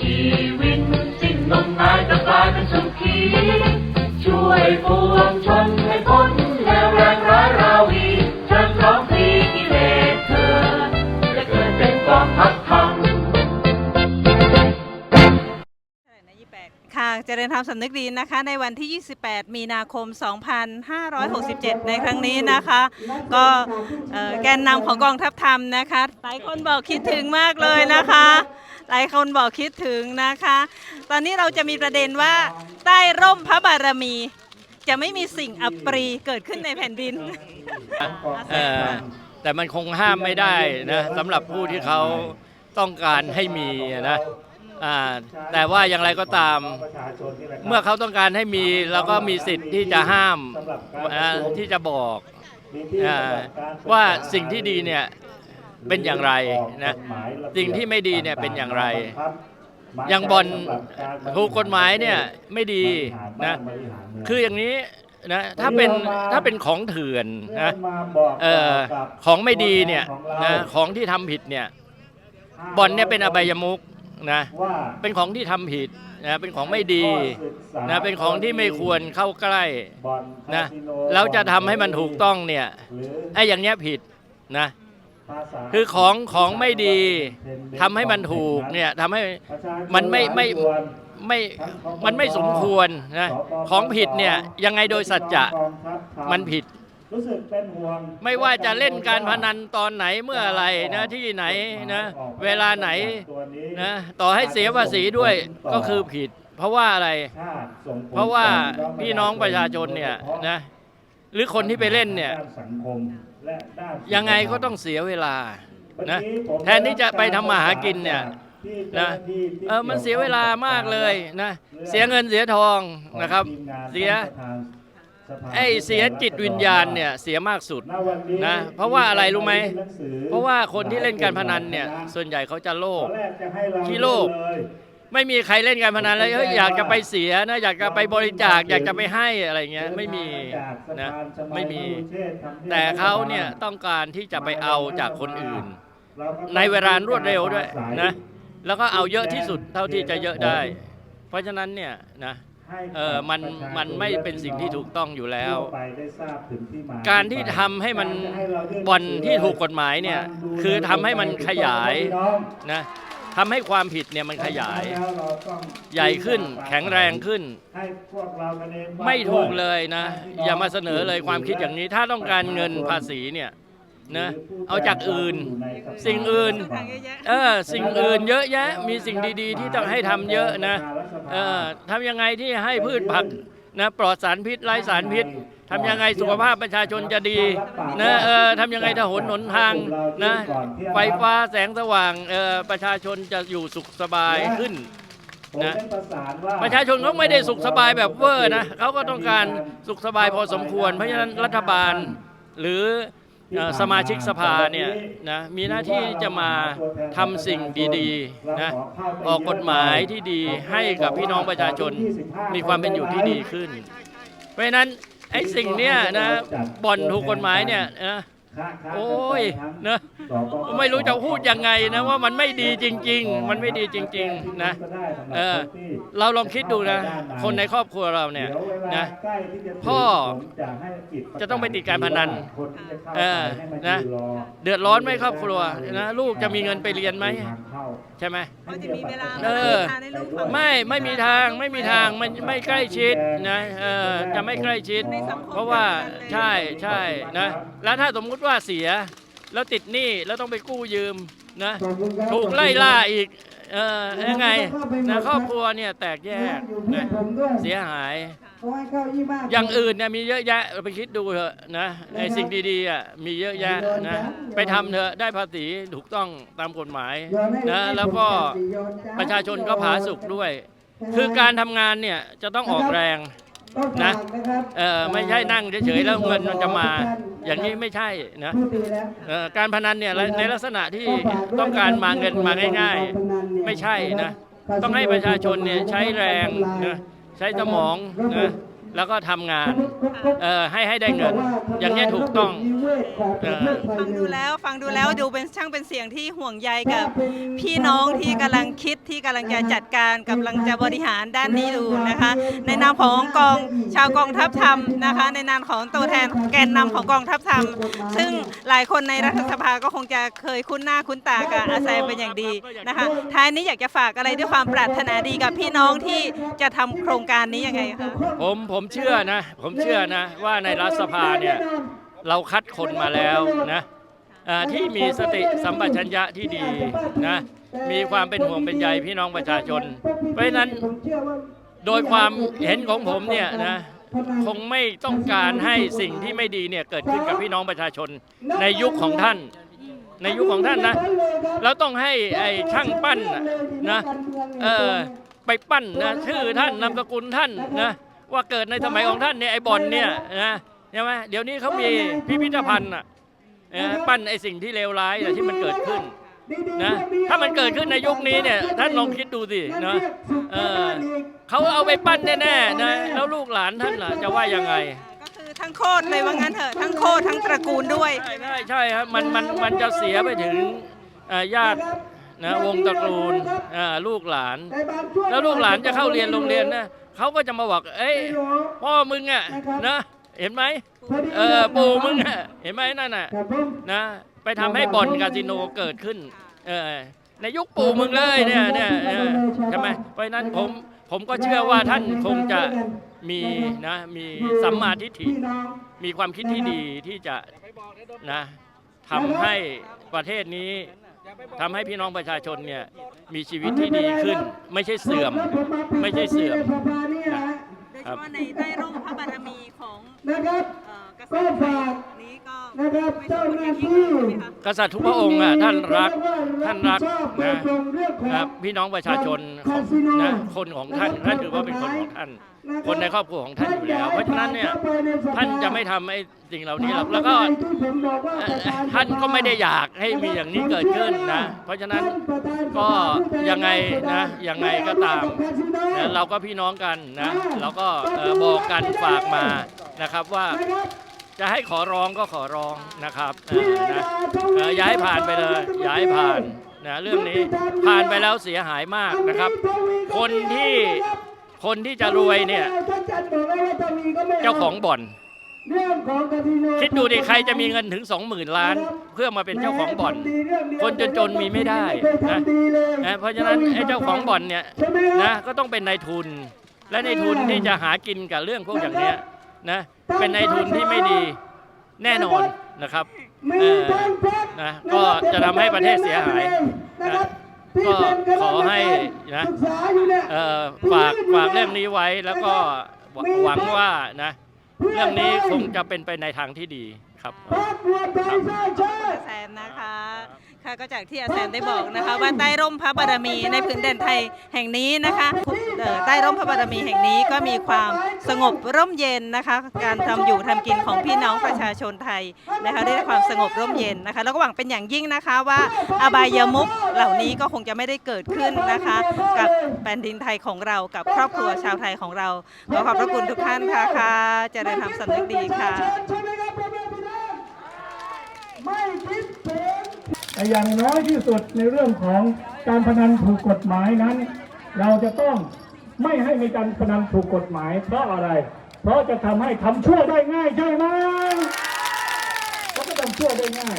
ชีวิตสิ้นงมงายจะกลายเป็นสุขี ช่วยปวงชนให้พ้นแล้วแรงร้ายราวีเชิญร้องเพลงกิเลสเถิดจะเกิดเป็นกองทัพธรรมค่ะเจริญธรรมสำนึกดีนะคะ ในวันที่ 28 มีนาคม 2567 ในครั้งนี้นะคะ ก็แกนนำของกองทัพธรรมนะคะหลายคนบอกคิดถึงมากเลยนะคะ หลายคนบอกคิดถึงนะคะ ตอนนี้เราจะมีประเด็นว่าใต้ร่มพระบารมี จะไม่มีสิ่งอัปรีเกิดขึ้นในแผ่นดิน เอ่อแต่มันคงห้ามไม่ได้นะสำหรับผู้ที่เขาต้องการให้มีนะอ่าแต่ว่าอย่างไรก็ตาม เมื่อเขาต้องการให้มีเราก็มีสิทธิ์ที่จะห้ามที่จะบอกอ่าว่าสิ่งที่ดีเนี่ย เป็นอย่างไรนะสิ่งที่ไม่ดีเนี่ยเป็นอย่างไร อย่างบอลถูกกฎหมายเนี่ยไม่ดีนะคืออย่างนี้นะถ้าเป็นถ้าเป็นของเถื่อนนะเออของไม่ดีเนี่ยนะของที่ทำผิดเนี่ยบอลเนี่ยเป็นอบายมุกนะเป็นของที่ทำผิดนะเป็นของไม่ดีนะเป็นของที่ไม่ควรเข้าใกล้นะแล้วจะทำให้มันถูกต้องเนี่ยไอ้อย่างเนี้ยผิดนะ คือของของไม่ดีทำให้มันถูกเนี่ยทำให้มันไม่ไม่ไม่มันไม่สมควรนะของผิดเนี่ยยังไงโดยสัจจะมันผิดรู้สึกเป็นห่วงไม่ว่าจะเล่นการพนันตอนไหนเมื่อไหรนะที่ไหนนะเวลาไหนนะต่อให้เสียภาษีด้วยก็คือผิด เพราะว่าอะไร เพราะว่าพี่น้องประชาชนเนี่ยนะหรือคนที่ไปเล่นเนี่ยด้าสังคม และด้านยังไงก็ต้องเสียเวลานะแทนที่จะไปทำมาหากินเนี่ยนะเออมันเสียเวลามากเลยนะเสียเงินเสียทองนะครับ เสียไอ้เสียจิตวิญญาณเนี่ยเสียมากสุดนะเพราะว่าอะไรรู้ไหมเพราะว่าคนที่เล่นการพนันเนี่ยส่วนใหญ่เขาจะโลภขี้โลภ ไม่มีใครเล่นการพนันแล้วเฮ้ยอยากจะไปเสียนะ อยากจะไปบริจาคอยากจะไปให้อะไรเงี้ยไม่มีนะไม่มี แต่เขาเนี่ยต้องการที่จะไปเอาจากคนอื่น ในเวลารวดเร็วด้วยนะแล้วก็เอาเยอะที่สุดเท่าที่จะเยอะได้ เพราะฉะนั้นเนี่ยนะเออมันมันไม่เป็นสิ่งที่ถูกต้องอยู่แล้ว การที่ทำให้มันบ่อนที่ถูกกฎหมายเนี่ยคือทำให้มันขยายนะ ทำให้ความผิดเนี่ยมันขยายใหญ่ขึ้นแข็งแรงขึ้นไม่ถูกเลยนะ อย่ามาเสนอเลยความคิดอย่างนี้ ถ้าต้องการเงินภาษีเนี่ยนะเอาจากอื่น สิ่งอื่น เออสิ่งอื่นเยอะแยะ มีสิ่งดีๆ ที่ต้องให้ทำเยอะนะ เออทำยังไงที่ให้พืชผัก นะปลอดสารพิษไร้สารพิษทำยังไงสุขภาพประชาชนจะดีนะเออทำยังไงถนนหนทางนะไฟฟ้าแสงสว่างเออประชาชนจะอยู่สุขสบายขึ้นนะประชาชนเขาไม่ได้สุขสบายแบบเวอร์นะเขาก็ต้องการสุขสบายพอสมควร เพราะฉะนั้นรัฐบาลหรือเอ่อ สมาชิกสภาเนี่ยนะมีหน้าที่จะมาทำสิ่งดีๆนะออกกฎหมายที่ดีให้กับพี่น้องประชาชนมีความเป็นอยู่ที่ดีขึ้น เพราะฉะนั้นไอ้สิ่งเนี้ยนะบ่อนถูกกฎหมายเนี่ยนะ โอ้ยนะไม่รู้จะพูดยังไงนะว่ามันไม่ดีจริง ๆ มันไม่ดีจริง ๆ นะเออเราลองคิดดูนะ คนในครอบครัวเราเนี่ยนะพ่อจะต้องไปติดการพนันเออนะเดือดร้อนไหมครอบครัวนะลูกจะมีเงินไปเรียนไหมใช่ไหมก็จะมีเวลาเออทานให้ลูกฟังไม่ไม่มีทางไม่มีทางมันไม่ใกล้ชิดนะเออจะไม่ใกล้ชิดในสังคมเพราะว่าแบบนั้นเลยใช่ใช่นะแล้วถ้าสมมุติว่าเสีย แล้วติดหนี้แล้วต้องไปกู้ยืมนะถูกไล่ล่าอีกเออยังไงนะครอบครัวเนี่ยแตกแยกนะเสียหาย อย่างอื่นเนี่ยมีเยอะแยะเราไปคิดดูเถอะนะไอ้สิ่งดีๆอะมีเยอะแยะนะไปทำเถอะได้ภาษีถูกต้องตามกฎหมายนะแล้วก็ประชาชนก็ผาสุกด้วย คือการทำงานเนี่ยจะต้องออกแรง นะเออไม่ใช่นั่งเฉยๆแล้วเงินมันจะมา อย่างนี้ไม่ใช่นะเอ่อการพนันเนี่ยในลักษณะที่ต้องการมาเงินมาง่าย ๆ ไม่ใช่นะต้องให้ประชาชนเนี่ยใช้แรงนะใช้สมองนะ แล้วก็ทำงานเอ่อให้ให้ได้เงิน อย่างนี้ยถูกต้อง เออฟังดูแล้วฟังดูแล้วดูเป็นช่างเป็นเสียงที่ห่วงใยกับ พี่น้องที่กำลังคิดที่กำลังจะจัดการกำลังจะบริหารด้านนี้ดูนะคะ ในนามของกองชาวกองทัพธรรมนะคะ ในนามของตัวแทนแกนนำของกองทัพธรรม ซึ่งหลายคนในรัฐสภาก็คงจะเคยคุ้นหน้าคุ้นตากับอาแซมเป็นอย่างดีนะคะท้ายนี้อยากจะฝากอะไรด้วยความปรารถนาดีกับพี่น้องที่จะทำโครงการนี้ยังไงคะ ผมผมมเชื่อนะ ผมเชื่อนะ ว่าในรัฐสภาเนี่ยเราคัดคนมาแล้วนะที่มีสติสัมปชัญญะที่ดีนะมีความเป็นห่วงเป็นใยพี่น้องประชาชน เพราะนั้นโดยความเห็นของผมเนี่ยนะคงไม่ต้องการให้สิ่งที่ไม่ดีเนี่ยเกิดขึ้นกับพี่น้องประชาชนในยุคของท่าน ในยุคของท่านนะเราต้องให้ไอ้ช่างปั้นนะเออไปปั้นนะชื่อท่านนามสกุลท่านนะ ว่าเกิดในสมัยของท่านเนี่ยไอ้บอลเนี่ยนะใช่ไหมเดี๋ยวนี้เขามีพิพิธภัณฑ์อะเออปั้นไอ้สิ่งที่เลวร้ายน่ะที่มันเกิดขึ้นนะถ้ามันเกิดขึ้นในยุคนี้เนี่ยท่านลองคิดดูสินะเออเขาเอาไปปั้นแน่ๆนะแล้วลูกหลานท่านล่ะจะว่ายังไงก็คือทั้งโคตรเลยว่างั้นเถอะทั้งโคตรทั้งตระกูลด้วย ใช่ใช่ใช่ครับมันมันมันจะเสียไปถึงเอ่อญาติ นะวงตระกูลอ่าลูกหลาน แล้วลูกหลานจะเข้าเรียนโรงเรียนนะเขาก็จะมาบอกเอ้ยพ่อมึงอะนะเห็นไหมเออปู่มึงอะเห็นไหมนั่นน่ะนะไปทำให้บ่อนคาสิโนเกิดขึ้นเออในยุคปู่มึงเลยเนี่ยเนี่ยเออใช่ไหมเพราะฉะนั้นผมผมก็เชื่อว่าท่านคงจะมีนะมีสัมมาทิฏฐิมีความคิดที่ดีที่จะนะทำให้ประเทศนี้ ทำให้พี่น้องประชาชนเนี่ยมีชีวิตที่ดีขึ้น ไม่ใช่เสื่อม ไม่ใช่เสื่อมโดยเฉพาะในใต้ร่มพระบารมีของนะครับเอ่อกษัตริย์ไทยนี้ก็ นะครับไม่เจ้าใช่หน้ายิ่งที่ใช่ไหมคะกษัตริย์ทุกพระองค์อะท่านรักท่านรักนะนะครับพี่น้องประชาชนของนะคนของท่านท่านถือว่าเป็นคนของท่าน คนในครอบครัวของท่านอยู่แล้ว เพราะฉะนั้นเนี่ยท่านจะไม่ทำไอ้สิ่งเหล่านี้หรอกแล้วก็เอ่อท่านก็ไม่ได้อยากให้มีอย่างนี้เกิดขึ้นนะเพราะฉะนั้นก็ยังไงนะยังไงก็ตามนะเราก็พี่น้องกันนะเราก็เอ่อบอกกันฝากมานะครับว่า จะให้ขอร้องก็ขอร้องนะครับเอ่อนะเอ่ออย่าให้ผ่านไปเลยอย่าให้ผ่านนะเรื่องนี้ผ่านไปแล้วเสียหายมากนะครับ คนที่คนที่จะรวยเนี่ยเจ้าของบ่อนคิดดูดิใครจะมีเงินถึง 20,000 ล้าน เพื่อมาเป็นเจ้าของบ่อน คนจนๆมีไม่ได้นะนะเพราะฉะนั้นไอ้เจ้าของบ่อนเนี่ยนะก็ต้องเป็นนายทุน และนายทุนที่จะหากินกับเรื่องพวกอย่างเนี้ย นะเป็นนายทุนที่ไม่ดีแน่นอนนะครับเออนะก็จะทำให้ประเทศเสียหายนะก็ขอให้นะเอ่อฝากฝากเรื่องนี้ไว้แล้วก็หวังว่านะเรื่องนี้คงจะเป็นไปในทางที่ดี ครับอาแซมนะคะค่ะก็จากที่อาแซมได้บอกนะคะ ว่าใต้ร่มพระบารมีในพื้นแดนไทยแห่งนี้นะคะเอ่อใต้ร่มพระบารมีแห่งนี้ก็มีความสงบร่มเย็นนะคะ การทำอยู่ทำกินของพี่น้องประชาชนไทยนะคะได้รับความสงบร่มเย็นนะคะ แล้วก็หวังเป็นอย่างยิ่งนะคะว่าอบายมุขเหล่านี้ก็คงจะไม่ได้เกิดขึ้นนะคะ กับแผ่นดินไทยของเรากับครอบครัวชาวไทยของเราขอขอบพระคุณทุกท่านค่ะค่ะเจริญธรรมสำนึกดีค่ะไม่ คิดถึงแต่อย่างน้อยที่สุดในเรื่องของการพนันถูกกฎหมายนั้น เราจะต้องไม่ให้มีการพนันถูกกฎหมาย เพราะอะไร เพราะจะทำให้ทำชั่วได้ง่ายใช่ไหมเขาก็ทำชั่วได้ง่าย